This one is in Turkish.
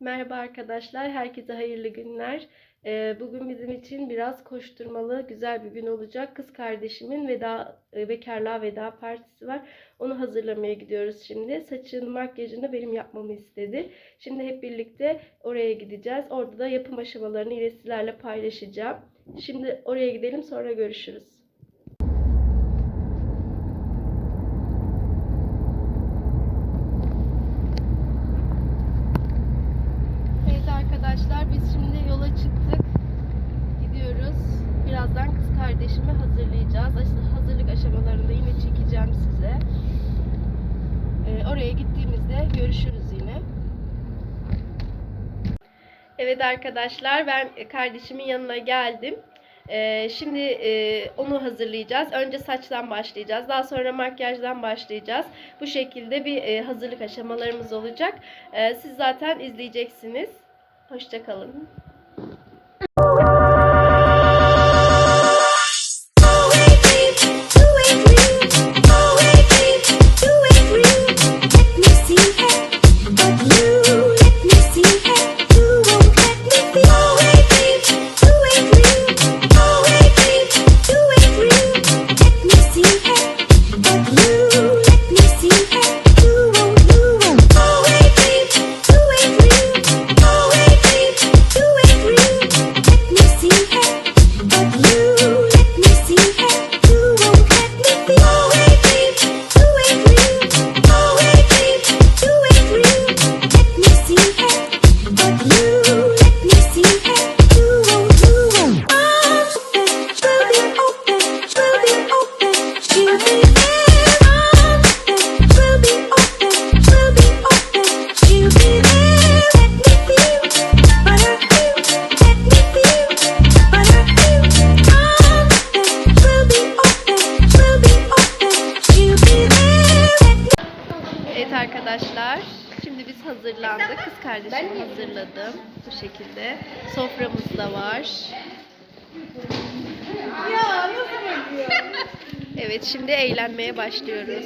Merhaba arkadaşlar, herkese hayırlı günler. Ee, Bugün bizim için biraz koşturmalı, güzel bir gün olacak. Kız kardeşimin veda, e, bekarlığa veda partisi var. Onu hazırlamaya gidiyoruz şimdi. Saçını, makyajını benim yapmamı istedi. Şimdi hep birlikte oraya gideceğiz. Orada da yapım aşamalarını yine sizlerle paylaşacağım. Şimdi oraya gidelim, sonra görüşürüz. Evet arkadaşlar biz şimdi yola çıktık. Gidiyoruz. Birazdan kız kardeşimi hazırlayacağız. Hazırlık aşamalarında yine çekeceğim size. Ee, oraya gittiğimizde görüşürüz yine. Evet arkadaşlar ben kardeşimin yanına geldim. Ee, şimdi e, onu hazırlayacağız. Önce saçtan başlayacağız. Daha sonra makyajdan başlayacağız. Bu şekilde bir e, hazırlık aşamalarımız olacak. Ee, siz zaten izleyeceksiniz. Hoşçakalın. Arkadaşlar. Şimdi biz hazırlandık. Kız kardeşimi hazırladım. Bu şekilde. Soframız da var. Ya nasıl? Evet şimdi eğlenmeye başlıyoruz.